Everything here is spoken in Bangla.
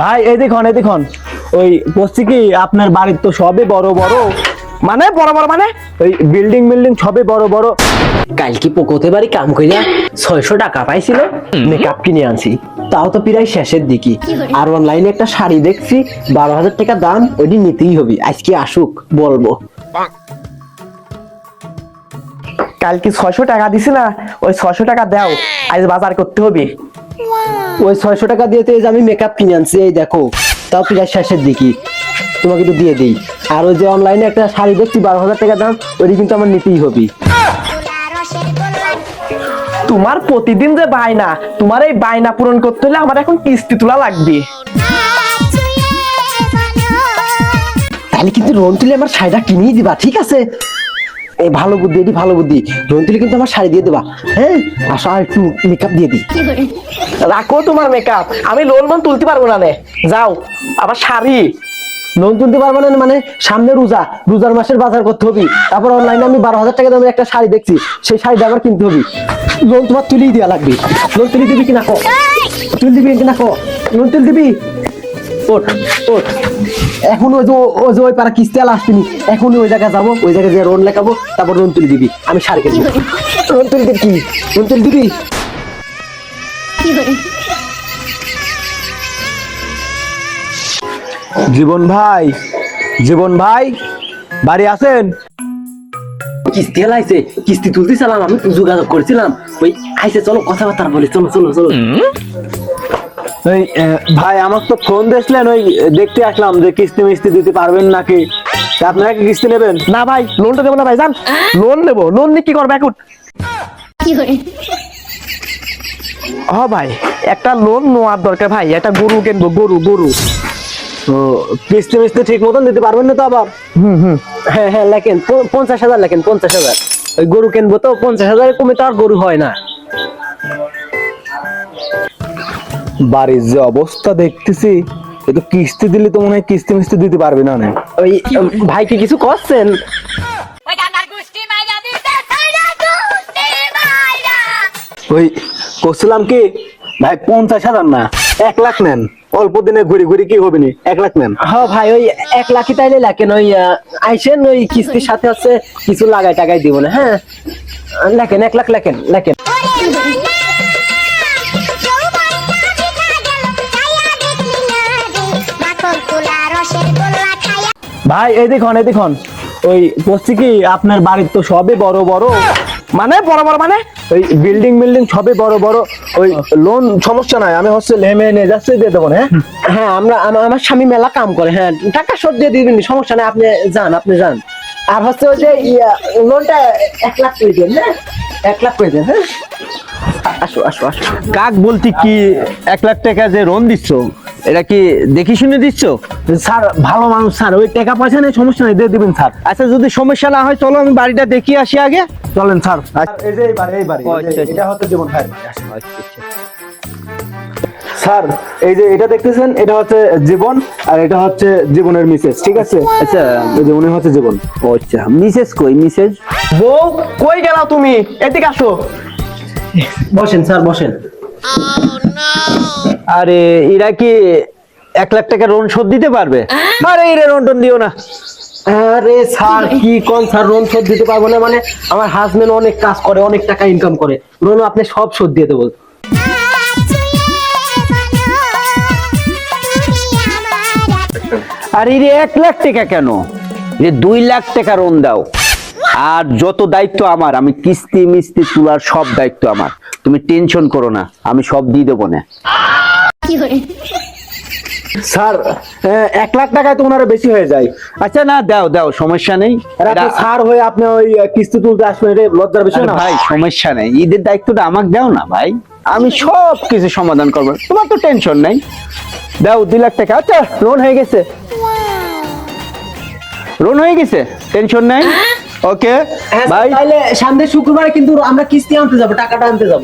ভাই এই দেখুন এই দেখুন। ওই বলছি কি আপনার বাড়ির তো সবই বড় বড়। মানে বড় বড় মানে? ওই বিল্ডিং বিল্ডিং সবই বড় বড়। কালকে পোকোতে বাড়ি কাম কইরা ছয়শো টাকা পাইছিল। মেকআপ কিনে আনছি। তাও তো প্রায় শেষের দিকে। আর অনলাইনে একটা শাড়ি দেখছি বারো হাজার টাকা দাম ওইটি নিতেই হবে। আজকে আসুক বলব। কালকে ছয়শো টাকা দিছি না ওই ছয়শো টাকা দাও। আজ বাজার করতে হবে। ওই ছয়শো টাকা দিয়ে তো এই যে আমি মেকআপ কিনে আনছি, এই দেখো, তাও প্রায় শেষের দিকে। তোমাকে তো দিয়ে দিই। আর ওই যে অনলাইনে একটা শাড়ি দেখছি, বারো হাজার টাকা দাম, ওইটি কিন্তু আমার নিতেই হবে। তোমার প্রতিদিন যে বায়না, তোমার এই বায়না পূরণ করতে হলে আমার এখন কিস্তি তোলা লাগবে। তাহলে কিন্তু রোন তুলে আমার শাড়িটা কিনেই দিবা, ঠিক আছে? এই ভালো বুদ্ধি এটি ভালো বুদ্ধি। রোন তুলে কিন্তু আমার শাড়ি দিয়ে দেবা। হ্যাঁ আসো একটু মেকআপ দিয়ে দিই। রাখো তোমার মেকআপ আমি লোন লোন তুলতে পারব না নে। যাও আবার শাড়ি। লোন তুলতে পারব না মানে সামনে রোজা। রোজার মাসের বাজার করতে হবে। তারপর অনলাইনে আমি বারো হাজার টাকা দামের একটা শাড়ি দেখছি। সেই শাড়িটা আবার কিনতে হবে। লোন তোমার তুলেই দেওয়া লাগবে। লোন তুলি দিবি কিনা কো? তুল দিবি কিনা কো? লোন তুল দিবি? ওঠ ওঠ। এখন ওই যে ওই যে ওই পাড়া কিস্তি আলা আসবিনি এখন ওই জায়গায় যাব, ওই জায়গায় যে লোন লেখাবো, তারপর লোন তুলে দিবি, আমি শাড়ি কিনবো লোন তুলে দিবি লোন তুলে দিবি? জীবন ভাই জীবন ভাই, বাড়ি আছেন? কিস্তি হেলাইছে কিস্তি তুলতেছিলাম আমি যোগাযোগ করছিলাম। ওই আইসে চলো কথাবার্তা বলি, চলো চলো চলো। ওই ভাই আমার তো ফোন দিয়েছিলেন ওই দেখতে আসলাম যে কিস্তি মিস্তি দিতে পারবেন নাকি। তা আপনারা কি কিস্তি নেবেন? না ভাই লোনটা দেবো না ভাই জান। লোন নেব লোন নিয়ে কি করব এখন? হ ভাই একটা লোন নেওয়ার দরকার ভাই একটা গরু কিনবো গরু গরু। ও কিস্তি মিস্তি ঠিক মতন দিতে পারবেন না তো আবার? হুম হুম। হ্যাঁ হ্যাঁ লেখেন পঞ্চাশ হাজার লেখেন পঞ্চাশ হাজার। ওই গরু কিনবো তো পঞ্চাশ হাজারের কমে তো আর গরু হয় না। বাড়ির যে অবস্থা দেখতেছি এ কিস্তি দিলে তো মনে হয় কিস্তি মিস্তি দিতে পারবে না না। ওই ভাই কি কিছু করছেন? ওই করছিলাম কি? ভাই পঞ্চাশ হাজার না এক লাখ নেন। অল্প দিনে ঘুরি ঘুরি কি হবে নি? এক লাখ নেন। হ্যাঁ ভাই ওই এক লাখই তাইলে লেখেন। ওই আইসেন ওই কিস্তির সাথে হচ্ছে কিছু লাগাই টাকাই দিব না হ্যাঁ? লেখেন এক লাখ লেখেন লেখেন। ভাই এই দেখুন এই দেখুন। ওই বলছি কি আপনার বাড়ির তো সবই বড় বড় মানে বড় বড় মানে? ওই বিল্ডিং বিল্ডিং সবই বড় বড় ওই লোন সমস্যা নাই আমি হচ্ছে লেমে নিয়ে যাচ্ছি দিয়ে দেবো হ্যাঁ? হ্যাঁ আমরা আমা- আমার স্বামী মেলা কাম করে হ্যাঁ টাকা শোধ দিয়ে দিবেন সমস্যা নাই আপনি যান আপনি যান। আর হচ্ছে ওই যে লোনটা এক লাখ করে দেন হ্যাঁ? এক লাখ করে দেন হ্যাঁ? আসো আসো আসো। কাক বলতে কি এক লাখ টাকা যে লোন দিচ্ছ এটা কি দেখি শুনে দিচ্ছ? স্যার ভালো মানুষ স্যার ওই টাকা পয়সা নেই সমস্যা নেই দিয়ে দিবেন স্যার। আচ্ছা যদি সমস্যা না হয় চলো আমি বাড়িটা দেখি আসি আগে। চলেন স্যার। এই যে এই বাড়ি এই বাড়ি আচ্ছা, আচ্ছা। এটা হচ্ছে জীবন ভাই। স্যার এই যে এটা দেখতেছেন এটা হচ্ছে জীবন আর এটা হচ্ছে জীবনের মিসেস ঠিক আছে? আচ্ছা। এই যে উনি হচ্ছে জীবন। ও আচ্ছা। মিসেস কই মিসেস? বউ কই গেল তুমি? এদিকে আসো। বসেন স্যার বসেন। আরে এরা কি এক লাখ টাকা লোন শোধ দিতে পারবে? আরে এরা লোন টোন দিও না। আরে স্যার কি কোন স্যার লোন শোধ দিতে পারব না মানে আমার হাজবেন্ড অনেক কাজ করে অনেক টাকা ইনকাম করে। লোন আপনি সব শোধ দিয়ে দেবো। আর এর এক লাখ টাকা কেন? যে দুই লাখ টাকা লোন দাও। আর যত দায়িত্ব আমার আমি কিস্তি মিস্তি তোলার সব দায়িত্ব আমার। তুমি টেনশন করো না আমি সব দিয়ে দেবো না। স্যার এক লাখ টাকায় তো ওনারা বেশি হয়ে যায়। আচ্ছা না দাও দাও সমস্যা নেই। স্যার হয়ে আপনি ওই কিস্তি তুলতে আসবেন এটা লজ্জার বিষয় না? ভাই সমস্যা নেই। ঈদের দায়িত্বটা আমাকে দাও না ভাই। আমি সব কিছু সমাধান করব। তোমার তো টেনশন নেই। দাও দুই লাখ টাকা। আচ্ছা লোন হয়ে গেছে। লোন হয়ে গেছে? টেনশন নেই? ওকে ভাই তাহলে সামনে শুক্রবারে কিন্তু আমরা কিস্তি আনতে যাব টাকাটা আনতে যাব।